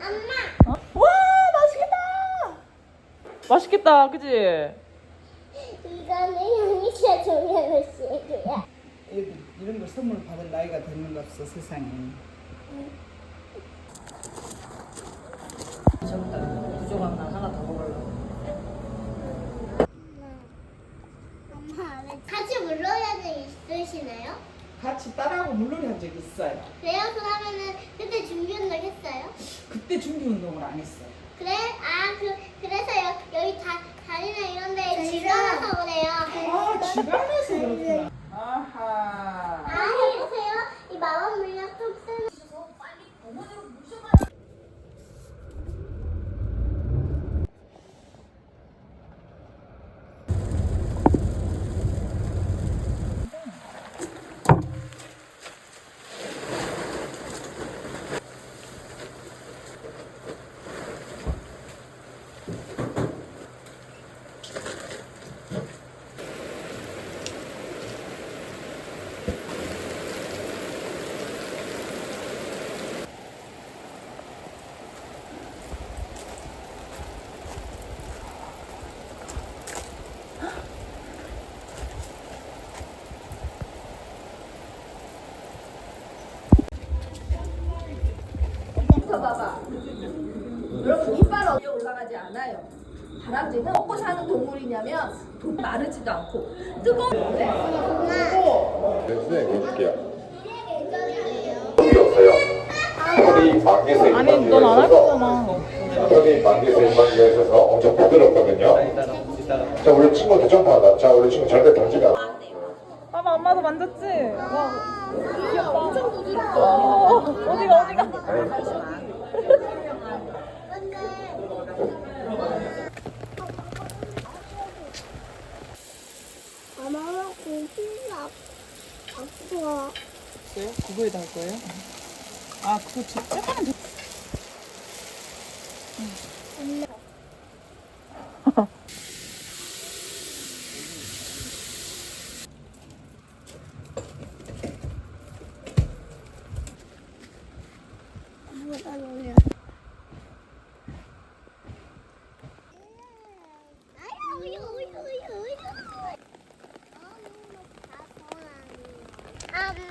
엄마. 어? 와 맛있겠다. 맛있겠다, 그지? 이거는 종류의 시구야. 애들 이런 걸 선물 받을 나이가 됐는 거 없어 세상에. 부 같이 딸하고 물놀이 한적 있어요. 그래요? 그러면은 그때 준비 운동 했어요? 그때 준비 운동을 안 했어요. 그래? 아, 그, 그래서 여, 여기 다, 다리나 이런 데 지나서 그래요. 아 주간에서 그렇구나. 아하. 아, 해보세요. 이 마법 물약 좀 쓰는. 봐봐. 여러분 이빨 어디 올라가지 않아요. 다람쥐는 먹고 사는 동물이냐면 돈 마르지도 않고 뜨거운 네, 해줄게요. 털이 방귀에서 아니, 넌 안 할 거잖아. 털이 일반기가 있어서 엄청 부드럽거든요. 자, 우리 친구도 점프하다. 자, 우리 친구 절대 돼. 봐봐, 엄마도 만졌지? 와, 귀엽다. 엄청 부드럽다. 어디가, 어디가? 엄마가 고기가 없어. 그거에다 할 거예요? 아 그거 저 조금만 더. 뭐가 놀려? 아유, 우유, 우유, 우유, 우유.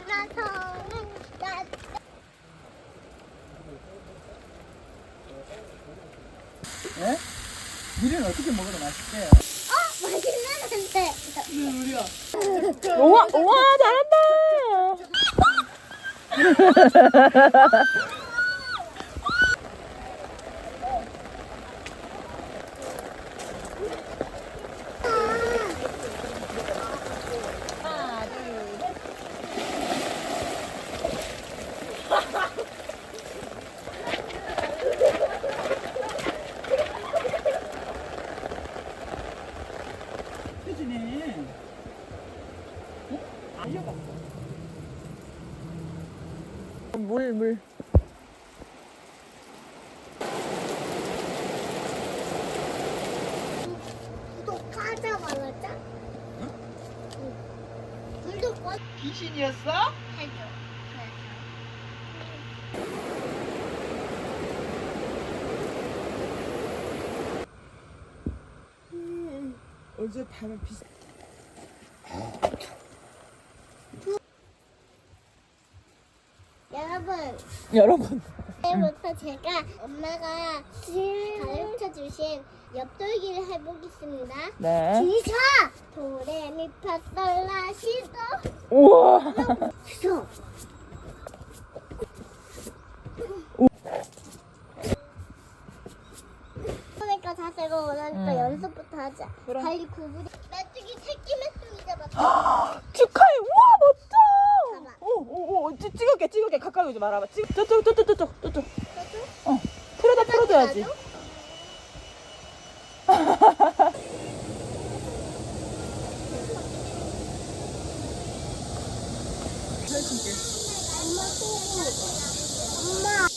엄마 손은 나. 예? 미리는 어떻게 먹어도 맛있대요. 어, 맛있는데. 우와, 우와, 잘한다. 물, 물. 구독하자마자. 응? 구독 꼭 귀신이었어? 해줘. 어제 밤에 비. 여러분, 여러분. 오늘부터 제가 엄마가 가르쳐 주신 엽돌기를 해보겠습니다. 네. 기사 도레미파 솔라시도 우와. 시도 그러니까 자세가 원하니까 응. 연습부터 하자. 그래. 발이 구부리. 메뚜기 새끼 메뚜기 잡았다. 축하해. 우와, 멋져. 봐봐. 오, 오, 오. 찍- 찍을게, 찍을게. 가까이 오지 말아봐. 찍, 저쪽, 저쪽, 저쪽, 저쪽. 어. 풀어다 풀어줘야지. 엄마.